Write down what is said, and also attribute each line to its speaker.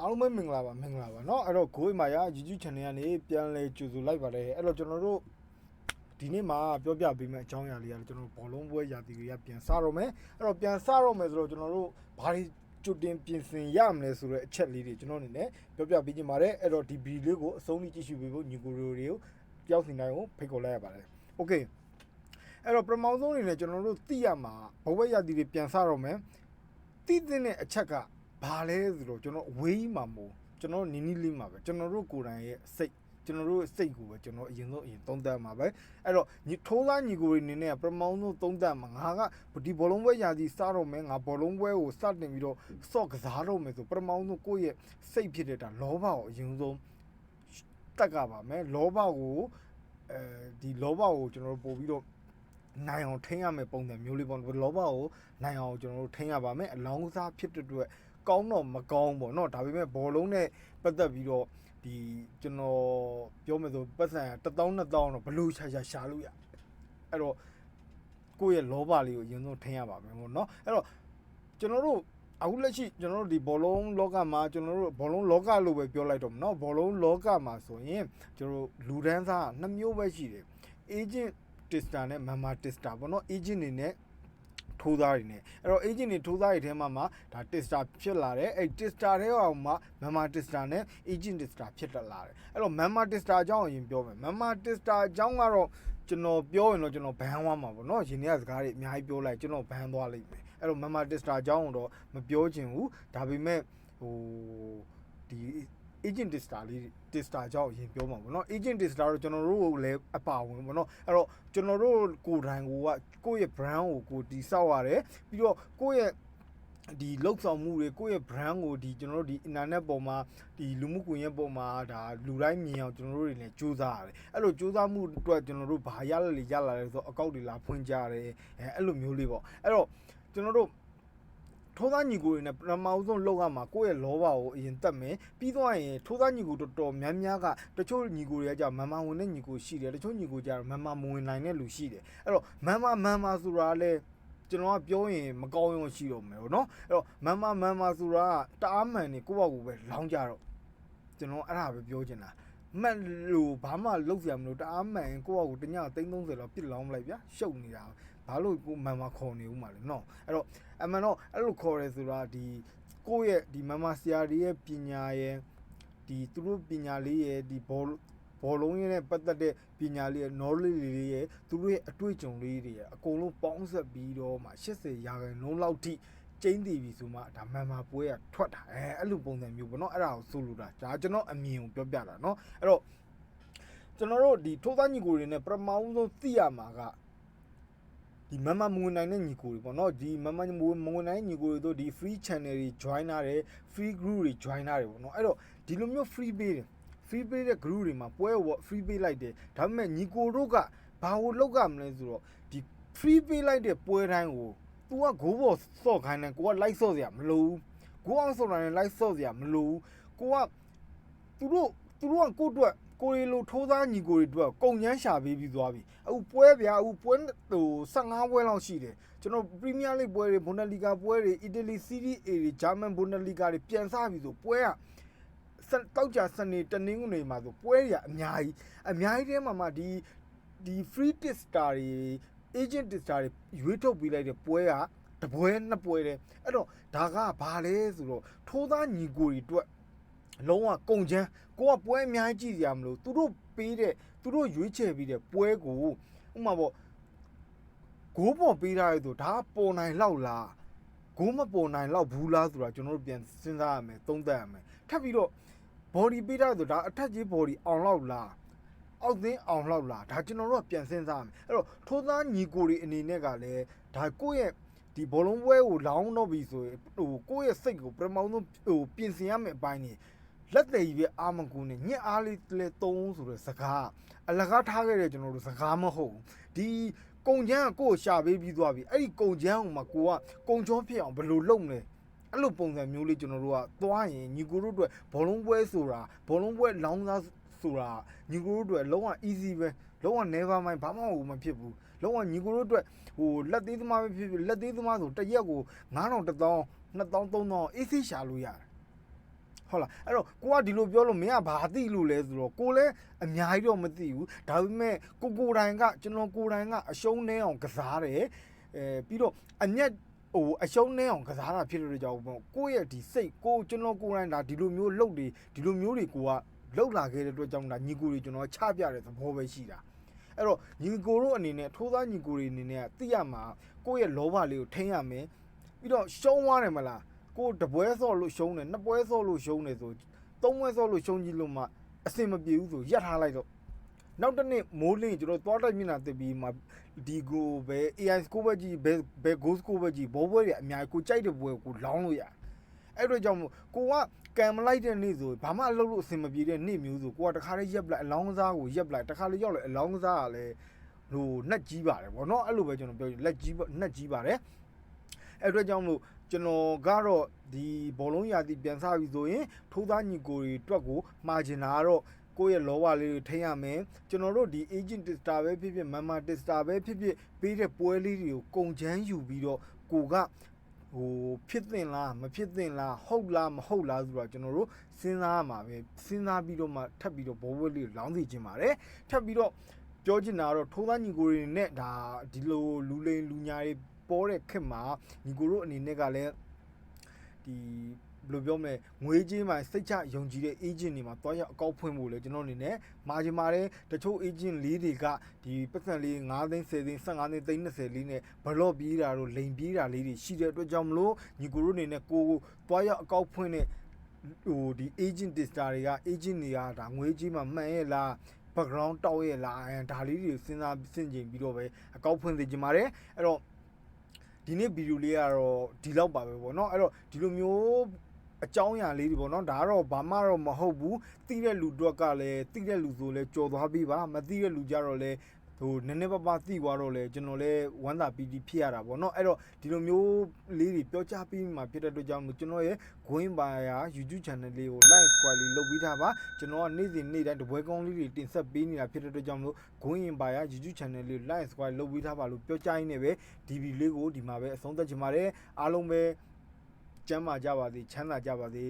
Speaker 1: အားလုံးပဲမင်္ဂလာပါမင်္ဂလာပါเนาะအဲ့တော့ Go မှာရ YouTube channel ကနေပြန်လဲကြိုဆိုလိုက်ပါတယ်အဲ့တော့ကျွန်တော်တို့ဒီနေ့မှာပြောပြပေးမယ့်အကြောင်းအရာလေးကကျွန်တော်တို့ဘောလုံးပွဲရာသီတွေကပြန်စတော့မယ်အဲ့တော့ပြန်စတော့မယ်ဆိုတော့ကျွန်တော်တို့ဘာတွေကြိုတင်ပြင်ဆင်ရမလဲဆိုတဲ့အချက်လေးတွေကျွန်တော်အနေနဲ့ပြောပြပေးချင်ပါတယ်အဲ့တော့ဒီဗီဒီယိုလေးကိုအဆုံးထိကြည့်ရှုပေးဖို့ညီကိုရိုတွေကိုတယောက်စီတိုင်းကိုဖိတ်ခေါ်လိုက်ရပါတယ်โอเคအဲ့တော့ပထမဆုံးအနေနဲ့ကျွန်တော်တို့သိရမှာဘဝရာသီတွေပြန်စတော့မယ် တည်တဲ့အချက်က ဘာလဲဆိုတော့ကျွန်တော်အဝေးကြီးမှာမို့ကျွန်တော်နီနီလေးမှာပဲကျွန်တော်တို့ကိုယ်တိုင်ရဲ့စိတ်ကျွန်တော်တို့စိတ်ကိုပဲကျွန်တော်အရင်ဆုံးအရင်သုံးသပ်မှာပဲအဲ့တော့ညီထိုးသားညီကိုတွေအနေနဲ့ပထမဆုံးသုံးသပ်မှာငါကဒီဘောလုံးပွဲရာသီစတော့မယ်ငါဘောလုံးပွဲကိုစတင်ပြီးတော့စော့ကစားတော့မယ်ဆိုပထမဆုံးကိုယ့်ရဲ့စိတ်ဖြစ်တဲ့ဒါလောဘကိုအရင်ဆုံးတက်ကပါမယ်လောဘကိုအဲဒီလောဘကိုကျွန်တော်တို့ပို့ပြီးတော့နိုင်အောင်ထိန်းရမယ်ပုံစံမျိုးလေးပေါ့လောဘကိုနိုင်အောင်ကျွန်တော်တို့ထိန်းရပါမယ်အလောင်းစားဖြစ်တဲ့အတွက် ကောင်းတော့မကောင်းပေါ့နော်ဒါပေမဲ့ဘောလုံးနဲ့ပတ်သက်ပြီးတော့ဒီကျွန်တော်ပြောမယ်ဆိုပတ်စံ1000 2000တော့ဘလို့ရှာရှာရှာလို့ရအဲ့တော့ကိုယ့်ရဲ့လောဘလေးကိုအရင်ဆုံးထိန်းရပါမယ်ပေါ့နော်အဲ့တော့ကျွန်တော်တို့အခုလက်ရှိကျွန်တော်တို့ဒီဘောလုံးလောကမှာကျွန်တော်တို့ဘောလုံးလောကလို့ပဲပြောလိုက်တော့မနော်ဘောလုံးလောကမှာဆိုရင်ကျွန်တော်တို့လူဒန်းစားနှစ်မျိုးပဲရှိတယ် agent tester နဲ့ mama tester ပေါ့နော် agent တွေနဲ့ ထိုးသားတွေနဲ့အဲ့တော့ agent တွေထိုးသားတွေထဲမှာမှဒါ tester ဖြစ်လာတယ်အဲ့ tester တွေအောင်မှ mama tester နဲ့ agent tester ဖြစ်တက်လာတယ်အဲ့တော့ mama tester အကြောင်းအရင်ပြောမယ် mama tester အကြောင်းကတော့ကျွန်တော်ပြောရင်တော့ကျွန်တော်ဘန်သွားမှာပေါ့နော်ရင်းနှီးစကားတွေအများကြီးပြောလိုက်ကျွန်တော်ဘန်သွားလိမ့်မယ်အဲ့တော့ mama tester အကြောင်းတော့မပြောချင်ဘူးဒါပေမဲ့ဟိုဒီ agent tester လေး tester ကြောင့်အရင်ပြောမှာပေါ့နော် agent tester တော့ကျွန်တော်တို့လည်းအပါဝင်ပေါ့နော်အဲ့တော့ကျွန်တော်တို့ကိုယ်တိုင်ကိုကကိုယ့်ရဲ့ brand ကိုကိုတီဆောက်ရတယ်ပြီးတော့ကိုယ့်ရဲ့ဒီလောက်ဆောင်မှုတွေကိုယ့်ရဲ့ brand ကိုဒီကျွန်တော်တို့ဒီ internet ပေါ်မှာဒီလူမှုကွန်ရက်ပေါ်မှာဒါလူတိုင်းမြင်အောင်ကျွန်တော်တို့တွေလည်းစူးစမ်းရတယ်အဲ့လိုစူးစမ်းမှုအတွက်ကျွန်တော်တို့ဘာရလဲလေရလာလဲဆိုတော့အကောက်တွေလာဖွင့်ကြရတယ်အဲအဲ့လိုမျိုးလေးပေါ့အဲ့တော့ကျွန်တော်တို့ ထိုးသားညီကိုတွေနဲ့ပထမဦးဆုံးလောက်ရမှာကိုယ့်ရဲ့လောဘကိုအရင်တက်မယ်ပြီးတော့ရင်ထိုးသားညီကိုတော်တော်များများကတချို့ညီကိုတွေကကြာမန်မာဝင်တဲ့ညီကိုရှိတယ်တချို့ညီကိုကြာမန်မာမဝင်နိုင်တဲ့လူရှိတယ်အဲ့တော့မန်မာမန်မာဆိုတာလဲကျွန်တော်ကပြောရင်မကောင်းရုံရှိတော့မယ်ပေါ့နော်အဲ့တော့မန်မာမန်မာဆိုတာကတအားမှန်နေကိုယ့်ဘောက်ကိုပဲလောင်းကြတော့ကျွန်တော်အဲ့ဒါပဲပြောချင်တာမက်လို့ဘာမှလုပ်ကြမလို့တအားမှန်ရင်ကိုယ့်ဘောက်ကိုတည330လောက်ပြစ်လောင်းမလိုက်ဗျာရှုပ်နေတာ ဘာလို့ကိုမန်မာခေါ်နေဦးမှာလဲနော်အဲ့တော့အမှန်တော့အဲ့လိုခေါ်ရဲဆိုတာဒီကိုယ့်ရဲ့ဒီမန်မာဆရာကြီးရဲ့ပညာရဲ့ဒီသူတို့ပညာလေးရဲ့ဒီဘောဘောလုံးရင်းနဲ့ပတ်သက်တဲ့ပညာလေးရဲ့ knowledge လေးရဲ့သူတို့ရဲ့အတွေ့အကြုံလေးတွေရဲ့အကုန်လုံးပေါင်းစပ်ပြီးတော့မှ80ရာခိုင်နှုန်းလောက်ထိကျင်းတည်ပြီဆိုမှဒါမှန်မှပွဲကထွက်တာအဲအဲ့လိုပုံစံမျိုးပေါ့နော်အဲ့ဒါကိုဆိုလိုတာဒါကျွန်တော်အမြင်ကိုပြောပြတာနော်အဲ့တော့ကျွန်တော်တို့ဒီထိုးသားညီကိုတွေနဲ့ပရမအောင်ဆုံးသိရမှာက ဒီမမမဝင်နိုင်တဲ့ညီကိုတွေပေါ့နော်ဒီမမမဝင်မဝင်နိုင်တဲ့ညီကိုတွေတို့ဒီ free channel တွေ join လာတယ် free group တွေ join လာတယ်ပေါ့နော်အဲ့တော့ဒီလိုမျိုး free ပေးတယ် free ပေးတဲ့ group တွေမှာပွဲကို free ပေးလိုက်တယ်ဒါပေမဲ့ညီကိုတို့ကဘာလို့လောက်ကမလဲဆိုတော့ဒီ free ပေးလိုက်တဲ့ပွဲတိုင်းကို तू ကဂိုးဘော်စော့ခိုင်းတယ်ကိုက like စော့စရာမလိုဘူးကိုအောင်စော့တိုင်း like စော့စရာမလိုဘူးကိုကသူတို့ သူတို့ကကိုယ့်အတွက်ကိုရီလိုထိုးသားညီကိုတွေအတွက်ကုံချမ်းရှာပေးပြီးသွားပြီအခုပွဲဗျာအခုပွဲဟို15ပွဲလောက်ရှိတယ်ကျွန်တော်ပရီးမီးယားလိပွဲတွေဘွန်ဒလီဂါပွဲတွေအီတလီစီးရီးအေတွေဂျာမန်ဘွန်ဒလီဂါတွေပြန်စားပြီဆိုပွဲကစတောက်ကြစနေတနင်္ဂနွေမှာဆိုပွဲတွေကအများကြီးအများကြီးထဲမှာမှဒီဒီ free tester တွေ agent tester တွေရွေးထုတ်ပေးလိုက်တဲ့ပွဲကတပွဲနှစ်ပွဲတည်းအဲ့တော့ဒါကဘာလဲဆိုတော့ထိုးသားညီကိုတွေအတွက် လုံးဝကုန်ချမ်းကိုကပွဲအများကြီးကြည့်ရမလို့သူတို့ပေးတဲ့သူတို့ရွေးချယ်ပြီးတဲ့ပွဲကိုဥမာပေါ့ဂိုးပေါ်ပေးထားရဆိုဒါကပေါ်နိုင်လောက်လားဂိုးမပေါ်နိုင်လောက်ဘူးလားဆိုတာကျွန်တော်တို့ပြန်စဉ်းစားရမယ်သုံးသပ်ရမယ်ထပ်ပြီးတော့ body ပေးထားရဆိုဒါအထက်ကြီး body အောင်လောက်လားအောက်သင်းအောင်လောက်လားဒါကျွန်တော်တို့ကပြန်စဉ်းစားရမယ်အဲ့တော့ထိုးသားညီကိုတွေအနေနဲ့ကလည်းဒါကိုယ့်ရဲ့ဒီဘောလုံးပွဲကိုလောင်းတော့ပြီဆိုရင်ဟိုကိုယ့်ရဲ့စိတ်ကိုပထမဆုံးဟိုပြင်ဆင်ရမယ့်အပိုင်းနေ လက်သေးကြီးပဲအာမကူနဲ့ညက်အားလေးလဲသုံးဆိုတဲ့စကားအလကားထားခဲ့တဲ့ကျွန်တော်တို့စကားမဟုတ်ဘူးဒီကုံချမ်းကကိုယ့်ကိုရှာပေးပြီးသွားပြီအဲ့ဒီကုံချမ်းကိုမှကိုကကုံချောဖြစ်အောင်ဘယ်လိုလုပ်မလဲအဲ့လိုပုံစံမျိုးလေးကျွန်တော်တို့ကသွားရင်ညီကိုတို့အတွက်ဘောလုံးပွဲဆိုတာဘောလုံးပွဲလောင်းစားဆိုတာညီကိုတို့အတွက်လုံးဝ easy ပဲလုံးဝ never mind ဘာမှမဖြစ်ဘူးလုံးဝညီကိုတို့အတွက်ဟိုလက်သေးသမားပဲဖြစ်ဖြစ်လက်သေးသမားဆိုတစ်ရက်ကို9000 1000 2000 3000အေးဆေးရှာလို့ရတယ် ဟဟုတ်လားအဲ့တော့ကိုကဒီလိုပြောလို့မင်းကဘာသိလို့လဲဆိုတော့ကိုလည်းအများကြီးတော့မသိဘူးဒါပေမဲ့ကိုကိုယ်တိုင်ကကျွန်တော်ကိုယ်တိုင်ကအရှုံးနှဲအောင်ကစားတယ်အဲပြီးတော့အညက်ဟိုအရှုံးနှဲအောင်ကစားတာဖြစ်လို့ကြောက်ပေါ့ကိုယ့်ရဲ့ဒီစိတ်ကိုကျွန်တော်ကိုယ်တိုင်ဒါဒီလိုမျိုးလှုပ်တွေဒီလိုမျိုးတွေကိုကလှုပ်လာခဲ့တဲ့အတွက်ကြောင့်ဒါညီကိုတွေကျွန်တော်ချပြတဲ့သဘောပဲရှိတာအဲ့တော့ညီကိုတို့အနေနဲ့ထိုးသားညီကိုတွေအနေနဲ့ကသိရမှာကိုယ့်ရဲ့လောဘလေးကိုထိန်းရမယ်ပြီးတော့ရှုံးသွားတယ်မလား ကိုယ်တပွဲဆော့လို့ရှုံးတယ်နှစ်ပွဲဆော့လို့ရှုံးတယ်ဆိုသုံးပွဲဆော့လို့ရှုံးကြည့်လို့မှအဆင်မပြေဘူးဆိုရက်ထားလိုက်တော့နောက်တစ်နေ့မိုးလင်းကျွန်တော်သွားတိုက်မျက်နှာတက်ပြီးမှဒီကိုပဲ AI score ပဲကြီးဘယ်ဘယ် goal score ပဲကြီးဘောပွဲတွေအများကြီးကိုကြိုက်တဲ့ပွဲကိုလောင်းလို့ရအဲ့တော့ကြောင့်မို့ကိုကကံမလိုက်တဲ့နေ့ဆိုဘာမှအလုပ်လို့အဆင်မပြေတဲ့နေ့မျိုးဆိုကိုကတခါလေးရက်ပလိုက်အလောင်းကစားကိုရက်ပလိုက်တခါလေးရောက်လေအလောင်းကစားကလည်းဟိုနှက်ကြီးပါတယ်ဗောနော်အဲ့လိုပဲကျွန်တော်ပြောလက်ကြီးနှက်ကြီးပါတယ် အဲ့အတွက်ကြောင့်မို့ကျွန်တော်ကတော့ဒီဘောလုံးရာသီပြန်စားပြီဆိုရင်ထိုးသားညီကိုတွေအတွက်ကိုမှာကျင်တာကတော့ကိုယ့်ရဲ့လောဘလေးတွေထိန်းရမယ်ကျွန်တော်တို့ဒီ agent tester ပဲဖြစ်ဖြစ် member tester ပဲဖြစ်ဖြစ်ပေးတဲ့ပွဲလေးတွေကိုကုန်ချမ်းယူပြီးတော့ကိုကဟိုဖြစ်သင့်လားမဖြစ်သင့်လားဟုတ်လားမဟုတ်လားဆိုတော့ကျွန်တော်တို့စဉ်းစားရမှာပဲစဉ်းစားပြီးတော့မှထပ်ပြီးတော့ဘောပွဲလေးကိုလောင်းစီခြင်းပါတယ်ထပ်ပြီးတော့ပြောချင်တာကတော့ထိုးသားညီကိုတွေနဲ့ဒါဒီလိုလူလိန်လူညာတွေ ပေါ်တဲ့ခက်မှာညီကိုတို့အနေနဲ့ကလည်းဒီဘယ်လိုပြောမလဲငွေကြေးမှစိတ်ချယုံကြည်တဲ့ agent တွေမှာတွားရောက်အကောက်ဖွင့်ဖို့လေကျွန်တော်အနေနဲ့မာဂျင်မာတဲ့တချို့ agent လေးတွေကဒီပတ်စံလေး9သိန်း10သိန်း15သိန်းသိန်း20လေးနဲ့ဘလော့ပြေးတာတို့လိန်ပြေးတာလေးတွေရှိတဲ့အတွက်ကြောင့်မလို့ညီကိုတို့အနေနဲ့ကိုကိုတွားရောက်အကောက်ဖွင့်တဲ့ဟိုဒီ agent tester တွေက agent တွေကဒါငွေကြေးမှမှန်ရဲ့လား background တောက်ရဲ့လားအဲဒါလေးတွေစဉ်းစားစဉ်းကျင်ပြီးတော့ပဲအကောက်ဖွင့်သိကြပါတယ်အဲ့တော့ ဒီနေ့ဗီဒီယိုလေးကတော့ဒီလောက်ပါပဲပေါ့เนาะအဲ့တော့ဒီလိုမျိုး အကြောင်းအရာလေးတွေပေါ့နော်ဒါကတော့ဘာမှတော့မဟုတ်ဘူးတိတဲ့လူတော့ကလည်းတိတဲ့လူဆိုလဲကြော်သွားပြီပါမတိတဲ့လူကြတော့လဲ ဟိုနည်းနည်းပါးပါးတိသွားတော့လဲကျွန်တော်လဲဝမ်းသာပီတိဖြစ်ရတာပေါ့နော်အဲ့တော့ဒီလိုမျိုးလေးတွေပြောကြားပြီးမှဖြစ်တဲ့အတွက်ကြောင့်မို့ကျွန်တော်ရဲ့ going by YouTube channel လေးကို like subscribe လေးလုပ်ပြီးသားပါကျွန်တော်ကနေ့စဉ်နေ့တိုင်းတပွဲကောင်းလေးတွေတင်ဆက်ပေးနေတာဖြစ်တဲ့အတွက်ကြောင့်မို့ going by YouTube channel လေးကို like subscribe လုပ်ပြီးသားပါလို့ပြောကြားရင်းနဲ့ပဲဒီဗီလေးကိုဒီမှာပဲအဆုံးသတ်ချင်ပါတယ်အားလုံးပဲကျမ်းမာကြပါစေချမ်းသာကြပါစေ